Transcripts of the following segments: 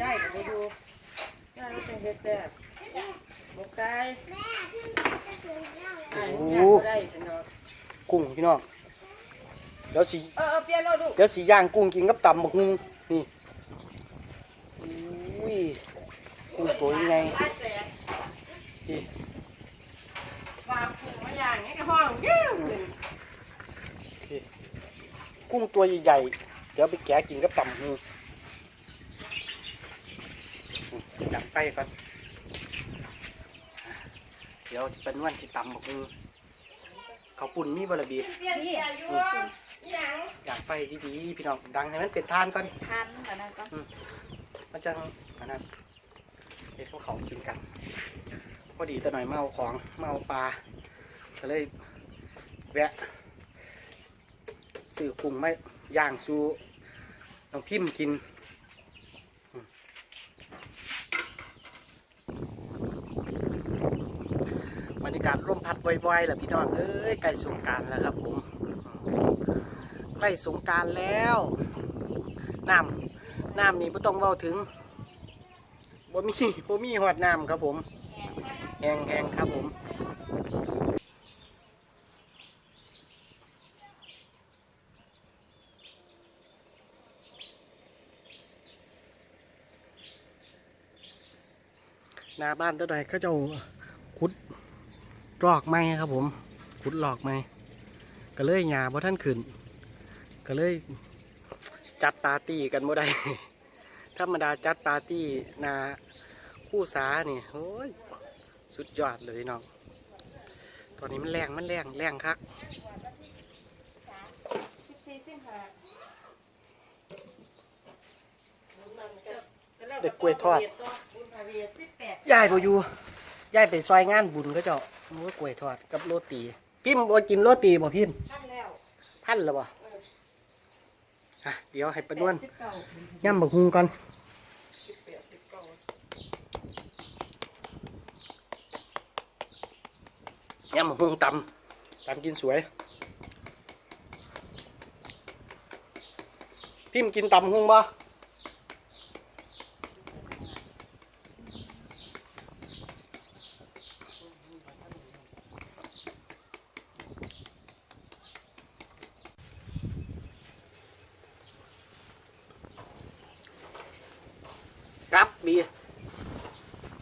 ย่ายก็ไปดูย่ายก็เป็นเฮ็ดแซ่บหมกไก่อ่าย่ายก็ได้เป็นเนาะกุ้งพี่น้องเดี๋ยวสิเออเอาเปลี่ยนแล้วลูกเดี๋ยวสิย่างกุ้งกินกับตำบักหุ่งนี่อุ้ยกุ้งตัวยังไงไล่แตกนี่วางกุ้งมาอย่างนี้ก็ห้องเยิ้มเลยกุ้งตัวใหญ่ๆเดี๋ยวไปแกะกินกับตำบักหุ่ง จับไปก่อน เดี๋ยวเป็นวันสิตำบักหุ่งเขาวปุ่นมีบะระเบีเปลี่ยนเปลี่ยนอยู่อย่างอยากไปดีๆพี่น้องดังให้มันเป็นทานก่อนทานก่อนนะก็มันจังอันนั้นเฮ็ดพวกเขากินกันพอดีแต่หน่อยเมาของเมาปลาก็เลยแวะซื้อกุ้งไม่ย่างซูน้องพิมพ์กิน บรรยากาศร่มพัดไวๆแหละพี่น้องเอ้ยใกล้สงการแล้วครับผมใกล้สงการแล้วน้ำน้ำนี่ไม่ต้องเว้าถึงบ่มีบ่มีหอดน้ำครับผมแห้งแหงครับผมหน้าบ้านตัวใดเขาจะขุด รอกไม้ครับผมขุดหลอกไม้ก็เลยหยาบ่ท่านขึ้น ก็เลยจัดปาร์ตี้กันบ่ได้ธรรมดาจัดปาร์ตี้นาคู่สาเนี่โอ้ยสุดยอดเลยน้องตอนนี้มันแรงมันแรงแรงคักเด็กกล้วยทอดยายบ่อยู่ ยายไปซอยงานบุญก็เจ้าโอ้ยกล้วยทอดกับโรตี พิมพ์บ่กินโรตีบ่พิมพ์ท่านแล้วพันแล้วบ่อะเดี๋ยวให้ปะนวลสิบเก้าย่ำบักฮุงก่อนสิบแปดสิบเก้าย่ำบักฮุงตำตำกินสวย พิมพ์กินตำฮุงบ่กลั บบี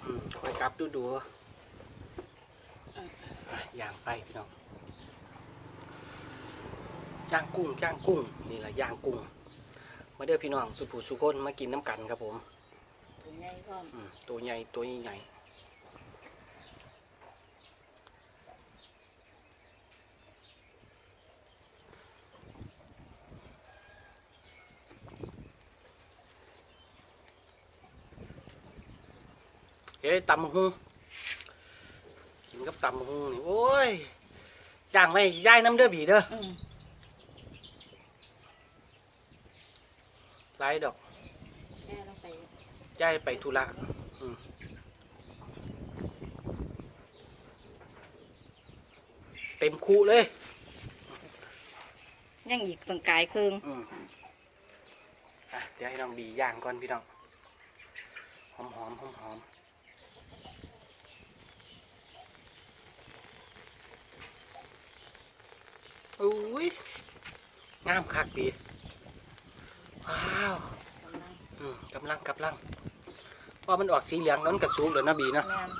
อืมคอยกลับดูดูอะย่างไปพี่น้องย่างกุ้งย่างกุ้งนี่แหละย่างกุ้งมาเด้อพี่น้องสุภูสุคนมากินน้ำกันครับผม ตัวใหญ่พร้อมอืมตัวใหญ่ตัวใหญ่ เฮ้ยตำบักหุงกินกับตำบักหุงนี่โอ้ยย่างไม่ย่ายน้ำเด้อบีเด้ออืมไรดอกแม่ลงไปย่ายไปธุระอืมเต็มคูเลย ยังอีกตรงกายครึ่งอืมอะเดี๋ยวให้น้องบีย่างก่อนพี่น้อง หอมหอมหอมหอม อุ้ยงามคักดี ว้าวอืมกำลังกำลังพอมันออกสีเหลืองแล้วมันกระสูงเลยนะบีเนาะแม่น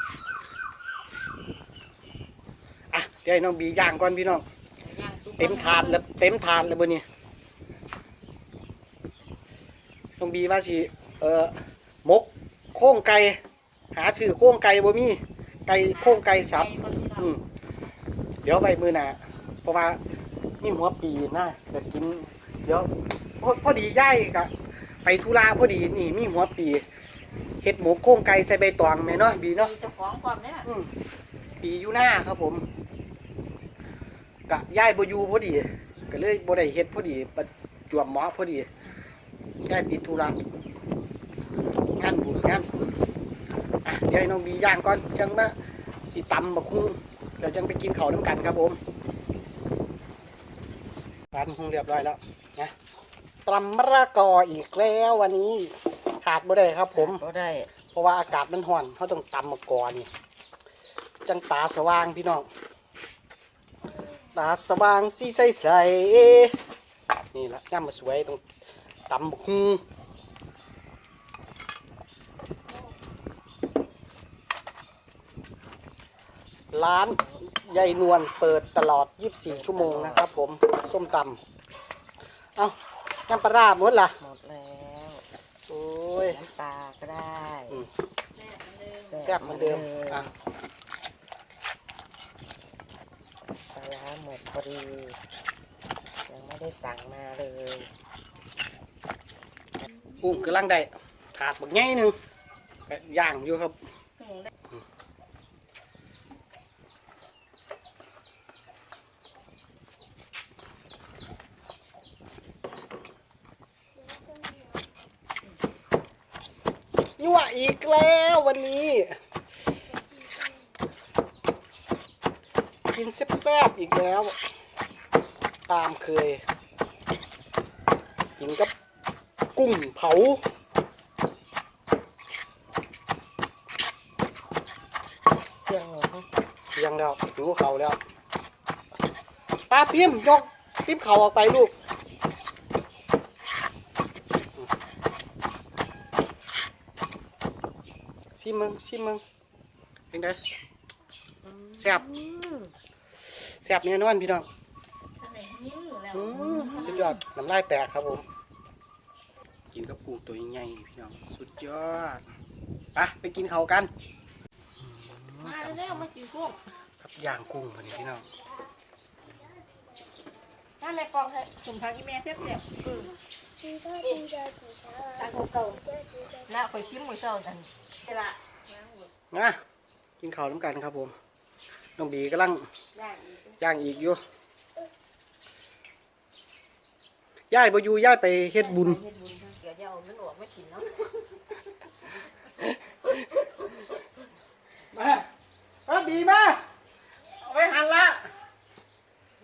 อะเดี๋ยวให้น้องบีย่างก่อนพี่น้องย่างสุกเต็มถาดแล้วเต็มถาดแล้วบนนี้น้องบีว่าสิเอ่อมกโค้งไก่หาชื่อโค้งไก่บ่มีไก่โค้งไก่สับ อืมเดี๋ยวไปมือหนาเพราะว่า นี่หัวปีนะจะกิน เดี๋ยวพอพอดีย่ายกะไปธุระพอดีนี่มีหัวปีเห็ดหมูโค้งไก่ใส่ใบตองแม่เนาะบีเนาะมีเจ้าของความเนี่ยอืมปีอยู่หน้าครับผมกะย่ายบอยูพอดีก็เลยบ่ได้เฮ็ดพอดีประจวบเหมาะพอดีย่ายติดธุระงานบุญงานบุญอะเดี๋ยวให้น้องบีย่างก่อนจังมาสิตำบักคุ้งเดี๋ยวจังไปกินข้าวน้ำกันครับผม ร้านคุ้งเรียบร้อยแล้วนะตำมะระกออีกแล้ววันนี้ขาดบ่ได้ครับ ผมก็ได้ เพราะว่าอากาศมันร้อนเขาต้องตำมะกอนี่จังตาสว่างพี่น้องตาสว่างสีใสใสนี่ละย่ำมาสวยต้องตำบักฮูร้าน ยายนวลเปิดตลอด 24 ชั่วโมงนะครับผมส้มตำเอาน้ำปลาร้าหมดละหมดแล้วโอ้ยน้ำปลาก็ได้อืมแซ่บเหมือนเดิมอะปลาร้าหมดพอดียังไม่ได้สั่งมาเลยกุ้งกำลังได้ถาดบักใหญ่หนึ่งก็ย่างอยู่ครับ ยั่วอีกแล้ววันนี้ กินแซ่บๆอีกแล้ว ตามเคย กินกับกุ้งเผาเครื่องหนูเพียงแล้วหิวเขาแล้วป้าพิมพ์ยกพิมเขาออกไปลูก ชิมมึงชิมมึงเป็นไงแซ่บแซ่บแน่นอนพี่น้องอืมสุดยอดน้ำลายแตกครับผม กินกับกุ้งตัวใหญ่ๆพี่น้องสุดยอดไปไปกินเขาวกันมาเร็วๆมากินกุ้งครับย่างกุ้งพอดีพี่น้องนั่นแหละกองให้สุ่มทางอีเมลเสียบเสียบๆอืมทางหัวเสาแล้วคอยชิมหัวเสาอัน เวลานะกินข้าวน้ำกันครับผมน้องบีกำลังย่างอีกย่างอีกอยู่ย่ายบ่อยู่ย่ายไปเฮ็ดบุญ เฮ็ดบุญเดี๋ยวจะเอามันออกไม่กินเนาะมาเอาบีมาเอาไว้หันละ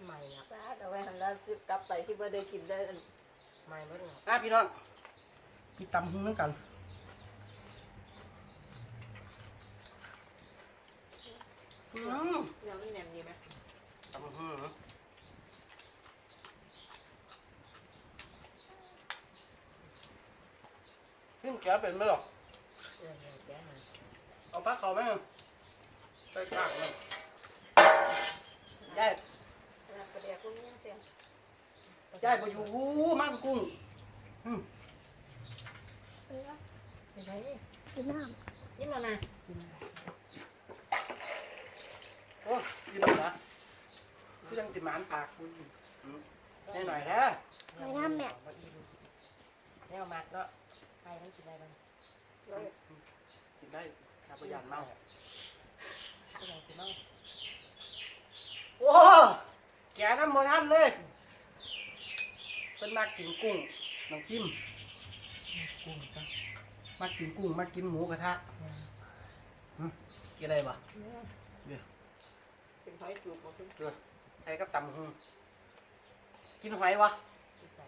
ไม่นะป้าเอาไว้หันแล้วซื้อกลับไปที่บ่ได้กินได้อันไม่ไม่ได้อะพี่น้องพี่ตำหุ้งน้ำกัน อืมยังนี่แหนมดีไหมตำหุ้งพี่แกเป็นไหมหรอเออแกหน่อยเอาพักเขาไหมใส่ข้างเลยย่ายแล้วก็เดียวพวกนี้เสียย่ายบ่อยู่มันกุ้งอืมไปไหนนี่นี่มานะ โอ้ยดีนะพี่ยังติดหมานปากคุณอืมแน่หน่อยแท้ไม่ทำแม่แนวมักเนาะไปมันกินอะไรบ้างกินได้ข้าพยานเมาก็ยังกินเนาะโอ้แกน้ำมันทันเลยเป็นมากินกุ้งน้องกิมกุ้งก็มากินกุ้งมากินหมูกระทะหึกินอะไรบ่เป็น หอยจูบมาเป็นใส่กับตำหงกินหอยวะที่ใส่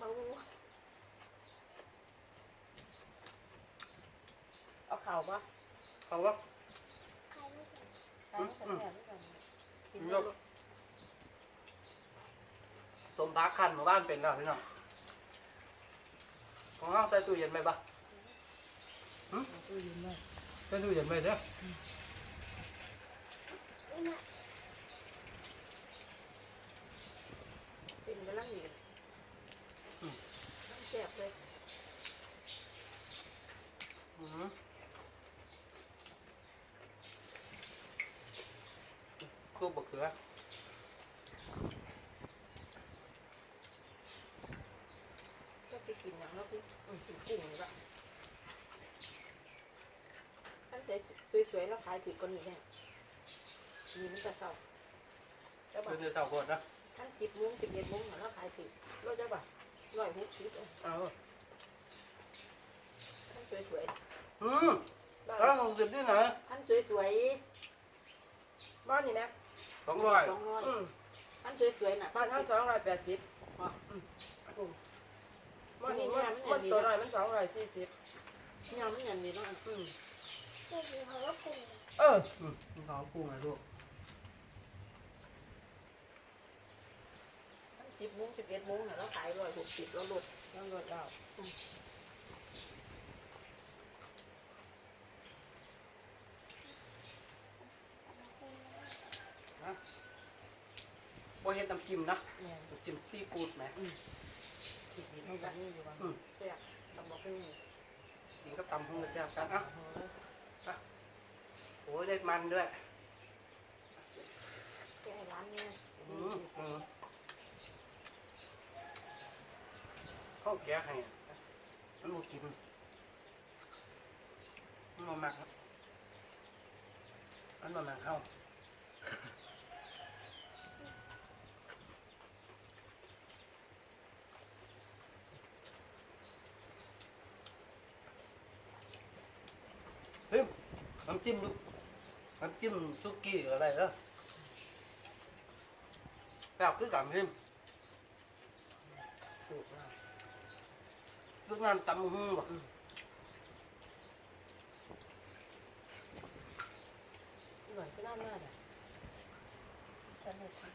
มาเอาเข่าปะเขาว่าใส่ไม่กระแสไม่กันกินยกสมพักคันหมู่บ้านเป็นแล้วพี่น้องของเราใส่ตู้เย็นไหมบ่ตู้ยืนเลยใส่ตู้เย็นไหมเด้อ กินไปแล้วนี่แซ่บเลยอืมคู่บะเขือก็ไปกินอย่างแล้วพี่กินกุ้งก็ท่านสวยๆแล้วขายถือคนนี้แน่ มีมันจะเศร้าเจ้าบ่าเป็นเสาร์กดนะท่านสิบโมงสิบเอ็ดโมงแล้วขายถือรถเจ้าบ่าร้อยหกสิบเอาท่านสวยอืมแล้วลงสิบนี่ไหนๆท่านสวยๆบ้านนี่แม่สองร้อยสองร้อยอืมท่านสวยๆน่ะบ้านทั้งสองร้อยแปดสิบอ๋ออืมกุ้งมมันนี่มันมันตัวหน่อยมันสองร้อยสี่สิบยำมันอย่างนี้เนาะอืมเจ้าหญิงเขาก็ปรุงเออ อืมขอปรุงนะลูก สิบโมงสิบเอ็ดโมงเนี่ยเราขายร้อยหกสิบเราลดต้องรดเราบ่เฮ็ดน้ำจิ้มนะเนี่ยน้ำจิ้มซีฟู้ดไหมติดมันแบบนี้อยู่บ้างแซ่บตำบอกให้กินกับตำหุ่งกระแซ่บกันอะโอ้โหโอ้ยเล็ดมันด้วยแกให้ร้านเนี่ยอืมอืม เขาแกะให้อะมันบ่กินมันบ่มักครับมันบ่มักเฮาเฮ้ยน้ำจิ้มดูน้ำจิ้มซุกี้อะไรเหรอแบบคือกันพิมถูกแล้ว ลูกงานตำหุ้งบ่เหมือนก็น่าหน้าเลยฉันไม่ใช่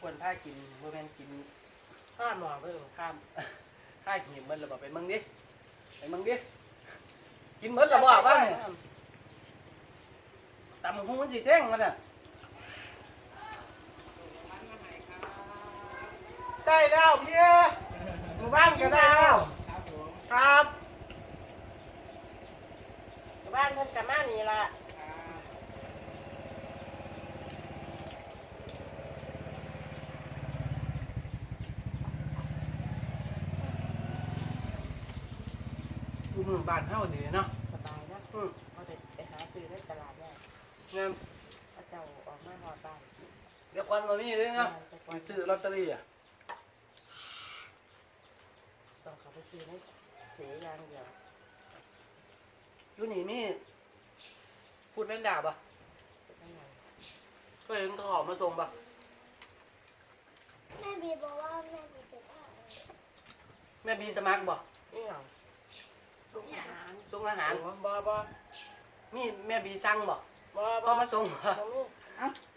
ควรผ้ากินบ่แม่นกินห้าหมอเพิ่มข้ามข้าหิมมันระบอกไปมึงดิไปมึงดิกินหมดระบอกว่าเนี่ยตำหุ้งมันสิแจ้งมันอะ ได้แล้วพี่หมู่บ้านก็ได้แล้วครับบ้านเพิ่นกับมานี่ละอยู่หมู่บ้านเฮานี่เนาะสบายนะอืมเขาจะไปหาซื้อในตลาดได้งานพระเจ้าออกมาหอดบ้านเดี๋ยวก่อนมามีเลยเนาะไปซื้อลอตเตอรี่อะ ต้องเขาได้เสียอย่างเดียวอยู่นี่มีพูดแม่นด่าปะเป็ยังไงก็เห็นเขาออกมาส่งปะแม่บีบอกว่าแม่บีเป็นอะไรแม่บีสมัครบ่นี่หรอลูกอาหารส่งอาหารบ่บ่มีแม่บีสั่งบ่บ่บ่มาส่งบ่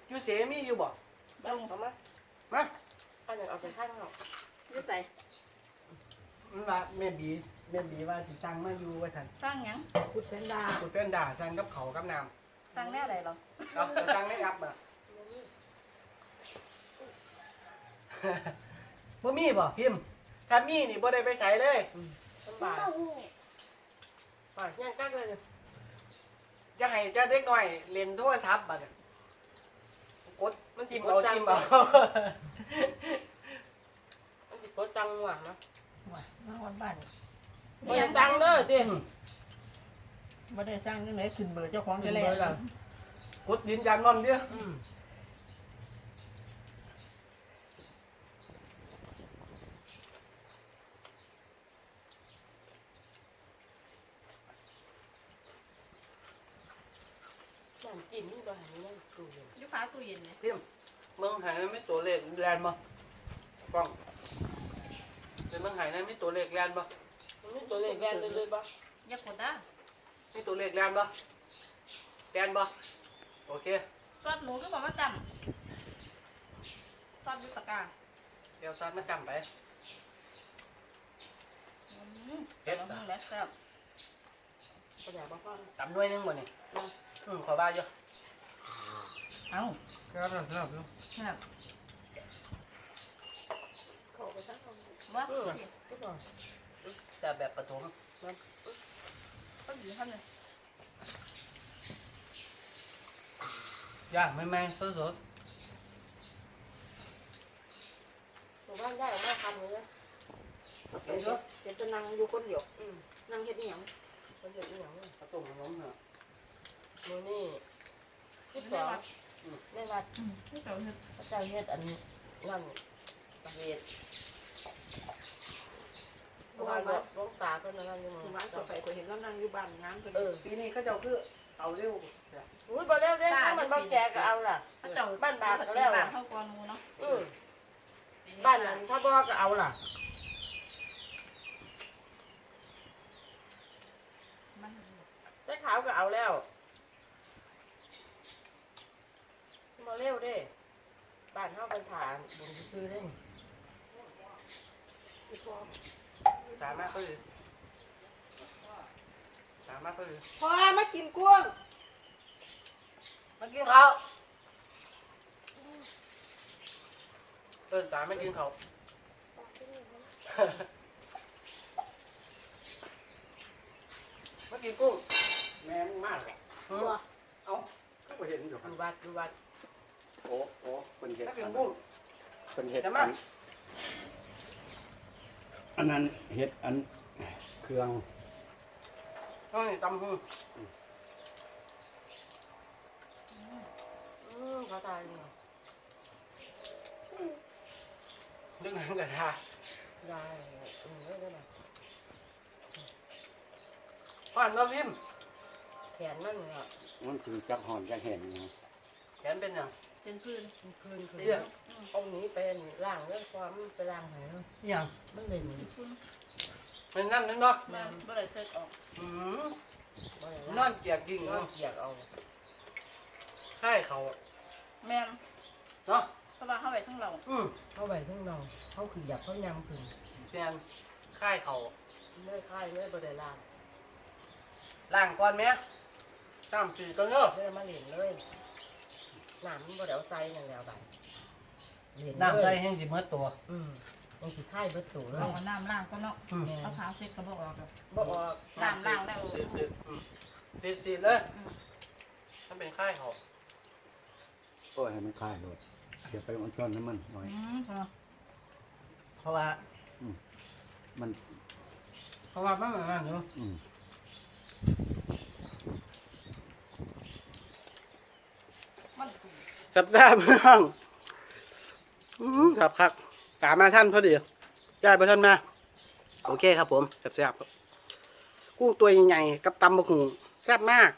อยู่เสียมีอยู่บ่บ้างเขามามาอันนึ่งเอาไปข้างนอกจะใส่ มันว่าแม่บีแม่บีว่าสิสั่งมาอยู่ว่าซั่นสร้างหยังพุทธเซนดาพูดเป็นด่าสั่งกับเขาวกับน้สร้างแน่อะไรหรอำเอาไปสั่งในแอปบ่บ่มีบ่พิมพ์ถ้ามีนี่บ่ได้ไปใส่เลยสบายเต้าหู้ป่ะย่างกักเลยจะให้เจ้าเด็กน้อยเล่นโทรศัพท์บัดน่ะกดมันจิ้มเอาจิ้มเอามันสิกดจังหวะนะ มาวันบ้านบ่ได้จังเด้อติไม่ได้สร้างยังไงขึ้นเบอร์เจ้าของจะเลแล้ยวล่ะกดดินยานนอนเด้ออืมน้ำกินนี่บ่หันนี่ตู้เย็นยุฟ้าตู้เย็นเนี่ยพิมพ์เมืองไห้นั้นไม่ตัวเลขแลนบ่กล้อง เป็นเมืองไห้นั้นไม่ตัวเลขแลนบ่มันมีตัวเลขแดงเลยเลยบ่อย่ากดนะมีตัวเลขแลนบ่แลนบ่โอเคซอสหมูก็บอกว่าจำซอสยุตกาเดี๋ยวซอสมาจำไปอืมเผ็ดแล้วแซ่บก็อยากบ่ฟังตำด้วยหนึงบ่นี่อืมขอบ้าอยู่เอ้าครับครับอยู่แซ่บ เข้าไปทั้งห้อง ว่าเออก็บ่จะแบบปฐมก็อยู่ท่านเลยย่างไม่ไม่สดสดหมู่บ้านได้ออกมาทำเลยนะเห็นอยู่เดี๋ยวจะนั่งอยู่คนเดียวอืมนั่งเฮ็ดนี่หยังมันจะอีหยังเนี่ยผสมขนมเหรอมื้อนี้ที่สได้องวัดในวัดอืมที่เขาเฮ็ดพระเจ้าเฮ็ดอันนั่นประเวท เพราะว่าหลวงตาเพิ่นนั่นอยู่คือหว่ามู่ตัวไปก็เห็นแล้วนั่งอยู่บ้านงานเพิ่นเออปีนี้เขาเจ้าคือเอาเร็วอุ้ยบ่แล้วเด้ถ้ามันบ่แก่ก็เอาล่ะ บ้านบาทก็แล้ว บ้านเฮากอนูเนาะอืมบ้านนั้นถ้าบอกก็เอาล่ะ มันได้ขาวก็เอาแล้ว มาเร็วเด้บ้านเฮาเป็นฐานบุญซื้อได้นี่ สามารถก็คือสามารถก็คือพอมากินกุ้งมากินเขาเออสามไม่กินเขาวบอกที่นี่นะมากินกุ้งแม่งมากเลยหือเอ้าก็บ่เห็นอยู่คอรับยู่วัดอยู่วัดโอ้โอ้เป็นเห็ดมากินกุ้งเป็นเห็ดจะมา อัน อันนั้นเห็ดอันเครื่องต้องนี่ตำหูอืมเขาตายนี่ดึงหางกันได้ได้อืมได้ได้ไหมผ่านมาพิมแขนมันเนี่ยมันคือจักหอนจักเห็นนะแขนเป็นยังเป็นพื้นคืนคืน เรื่องเอาหนี้เป็นล่างเรื่องความไปล่างไหนเนาะยังมันเล่นฟุ้นมันนั่นนั่นเนาะแม่บ่ได้เซ็ตออกอืมนอนเกียกยิงนอนเกียกเอาใช่เขาแม่นเนาะเพราะว่าเฮาไว้ทั้งเราอืมเขาไปทั้งนองเขาคืออยากเขายังถึงแฟนค่ายเขาไม่ค่ายไม่ประเดี๋ยวล่างล่างก่อนไหมตามสี่ตัวเนาะไม่มาเล่นเลยน้ำมันประเดี๋ยวใจอย่างเดียวไป เล่นน้ำใส่เลยให้สิเมื่อตัว อืมมันสิค่ายเบิดตัวเลยเอาน้ำล้างก็เนาะอืมเอาขาวเซ็ตก็บ่ออกแล้วบ่ออกน้ำล้างแล้วสีสีอืมสีสีเลยถ้าเป็นค่ายเขาโอ้ยให้มันคลายโลดเดี๋ยวไปมันซ่อนน้ำมันหน่อย อืมค่ะเพราะว่า มันเพราะว่ามันเหมือนกันอยู่อืมสับแซ่บเรื่องอืม ครับครับตามมาท่านพอดีได้ไปท่านมา โอเคครับผมแซ่บๆครับกุ้งตัวใหญ่ๆกับตำบะหุงแซ่บมาก